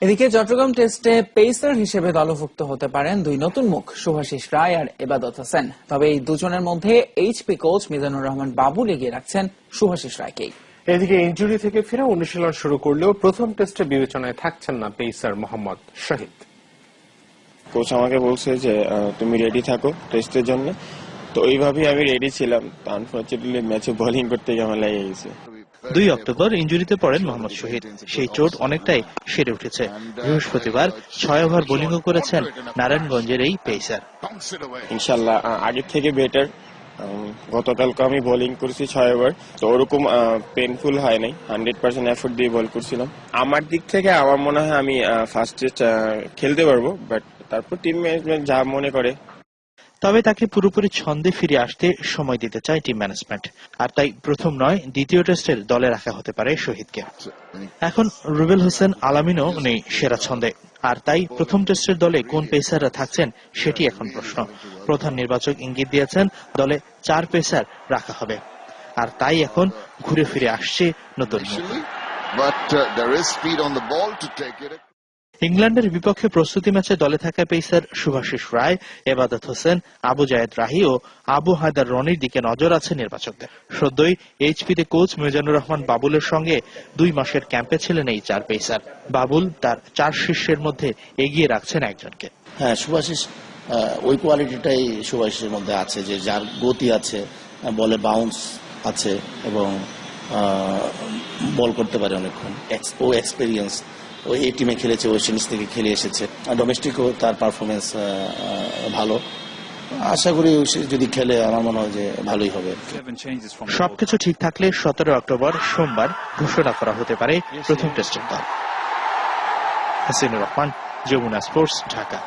এদিকে চট্টগ্রাম টেস্টে পেসার হিসেবে দলভুক্ত হতে পারেন দুই নতুন মুখ শুভাশিস রায় আর এবাদত হোসেন। তবে এই দুজনের মধ্যে এইচপি কোচ মিজানুর রহমান বাবুল এগিয়ে রাখছেন শুভাশিস রায়কেই। এদিকে ইনজুরি থেকে ফেরা অনুশীলন শুরু করলেও প্রথম টেস্টে বিবেচনায় থাকছেন না পেসার মোহাম্মদ শহীদ। কোচ আমাকে বলছে যে আহ, তুমি রেডি থাকো টেস্টের জন্য। তো ওইভাবেই আমি রেডি ছিলাম। আনফর্চুনেটলি ম্যাচে বোলিং করতে গিয়ে আমার লেগে গেছে। দুই অক্টোবর ইঞ্জুরিতে পড়েন মোহাম্মদ শহীদ। সেই চোট অনেকটাই সেরে উঠেছে। বৃহস্পতিবার ছয় ওভার বোলিংও করেছেন নারায়ণগঞ্জের এই পেসার। ইনশাল্লাহ আগের থেকে বেটার গতকালকে আমি বোলিং করেছি ছয় ওভার। তো ওরকম পেনফুল হয় নাই। হান্ড্রেড পার্সেন্ট এফোর্ট দিয়ে বল করছিলাম। আমার দিক থেকে আমার মনে হয় আমি ফার্স্ট খেলতে পারব। বাট তারপর টিম ম্যানেজমেন্ট যা মনে করে তবে তাকে পুরোপুরি ছন্দে ফিরে আসতে সময় দিতে চায় টিম ম্যানেজমেন্ট আর তাই প্রথম নয়, দ্বিতীয় টেস্টের দলে রাখা হতে পারে শহীদকে। এখন রুবেল হোসেন, আলামিনও নেই সেরা ছন্দে। আর তাই প্রথম টেস্টের দলে কোন পেসাররা থাকছেন, সেটি এখন প্রশ্ন। প্রধান নির্বাচক ইঙ্গিত দিয়েছেন, দলে চার পেসার রাখা হবে। আর তাই এখন ঘুরে ফিরে আসছে নতুন ইংল্যান্ডের বিপক্ষে প্রস্তুতি ম্যাচে দলে থাকা পেসার শুভাশিস রায় এবাদত হোসেন আবু জায়েদ রাহি ও আবু হায়দার রনির দিকে নজর আছে নির্বাচকদের। সদ্যই এইচপিতে কোচ মিজানুর রহমান বাবুলের সঙ্গে দুই মাসের ক্যাম্পে ছিলেন এই চার পেসার। বাবুল তার চার শিষ্যের মধ্যে এগিয়ে রাখছেন একজনকে। হ্যাঁ আহ, ওই কোয়ালিটিটাই সুভাষিসের মধ্যে আছে যে যার গতি আছে বলে বাউন্স আছে এবং বল করতে পারে অনেকক্ষণ। ও এক্সপিরিয়েন্স ও এই টিমে খেলেছে ওয়েস্ট ইন্ডিজ থেকে খেলে এসেছে। ডোমেস্টিকও তার পারফরমেন্স ভালো। আশা করি যদি খেলে আমার মনে হয় যে ভালোই হবে। সবকিছু ঠিক থাকলে সতেরো অক্টোবর সোমবার ঘোষণা করা হতে পারে প্রথম টেস্টের দল। হাসিনুর রহমান যমুনা স্পোর্টস ঢাকা।